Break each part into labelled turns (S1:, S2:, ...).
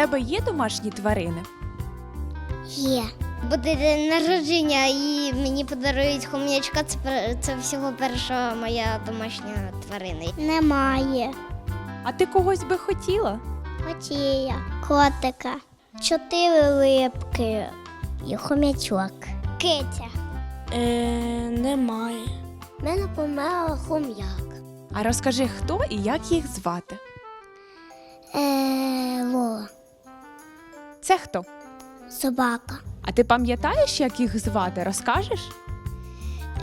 S1: тебе є домашні тварини?
S2: Є. Буде день народження і мені подарують хом'ячка. Це, пер- це всього перша моя домашня тварина. Немає.
S1: А ти когось би хотіла?
S2: Хотія. Котика. Чотири липки. І хом'ячок. Китя.
S3: Е, немає.
S2: У мене померла хом'як.
S1: А розкажи, хто і як їх звати?
S2: Е, Лола.
S1: Це хто?
S2: Собака.
S1: А ти пам'ятаєш, як їх звати? Розкажеш?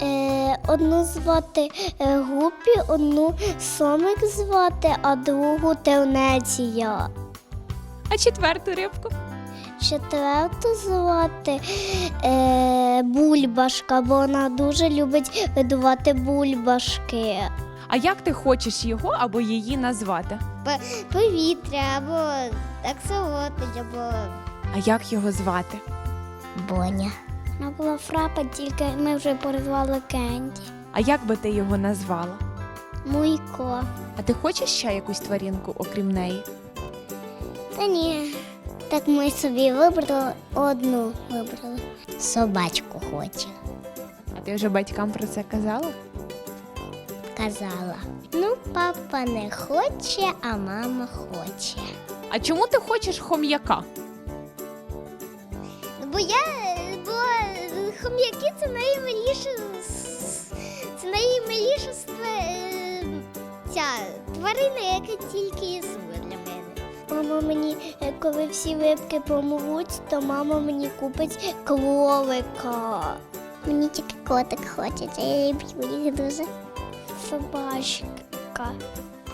S2: Е, одну звати е, Гупі, одну Сомик звати, а другу Тернеція.
S1: А четверту рибку?
S2: Четверту звати е, Бульбашка, бо вона дуже любить видувати бульбашки.
S1: А як ти хочеш його або її назвати?
S2: Повітря або аксолотль, або
S1: А як його звати?
S2: Боня. Вона була фрапа, тільки ми вже порвали Кенді.
S1: А як би ти його назвала?
S2: Муйко.
S1: А ти хочеш ще якусь тваринку, окрім неї?
S2: Та ні. Так ми собі вибрали одну вибрали. Собачку хочу,
S1: А ти вже батькам про це казала?
S2: Казала. Ну, папа не хоче, а мама хоче.
S1: А чому ти хочеш хом'яка?
S2: Бо я бо хом'яки це наймиліше це наймиліша стве- ця тварина, яка тільки існує для мене. Мама мені, е, коли всі рибки помруть, то мама мені купить кролика. Мені тільки котик хочеться, я люблю їх дуже. Собачка.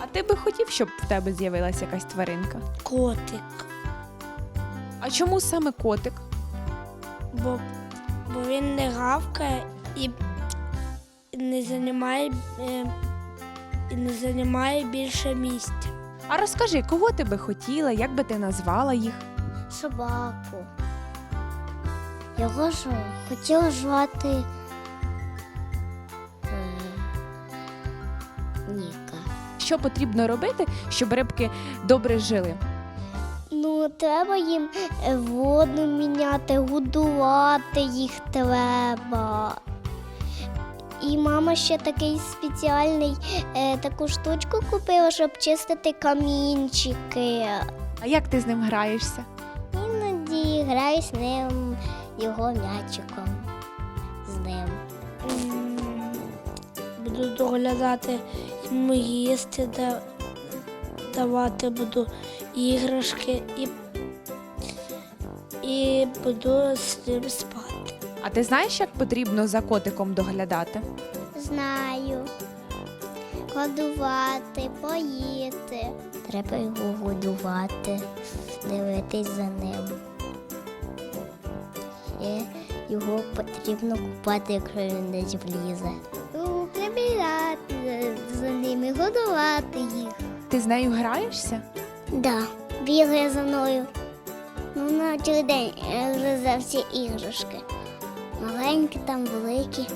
S1: А ти би хотів, щоб в тебе з'явилася якась тваринка?
S3: Котик.
S1: А чому саме котик?
S3: Бо, бо він не гавкає і не займає, е, і не займає більше місця.
S1: А розкажи, кого ти би хотіла, як би ти назвала їх?
S2: собаку. Його ж хотіла звати
S1: Що потрібно робити, щоб рибки добре жили?
S2: Ну, треба їм е, воду міняти, годувати їх треба. І мама ще такий спеціальний е, таку штучку купила, щоб чистити камінчики.
S1: А як ти з ним граєшся?
S2: Іноді граю з ним його м'ячиком.
S3: Буду доглядати йому їсти, давати буду іграшки і, і буду з ним спати.
S1: А ти знаєш, як потрібно за котиком доглядати?
S2: Знаю. Годувати, поїти. Треба його годувати, дивитись за ним. Ще його потрібно купати, якщо він десь влізе. Годувати їх.
S1: Ти з нею граєшся?
S2: Да, бігає за мною. Ну, на цілий день е, за всі іграшки. Маленькі там, великі.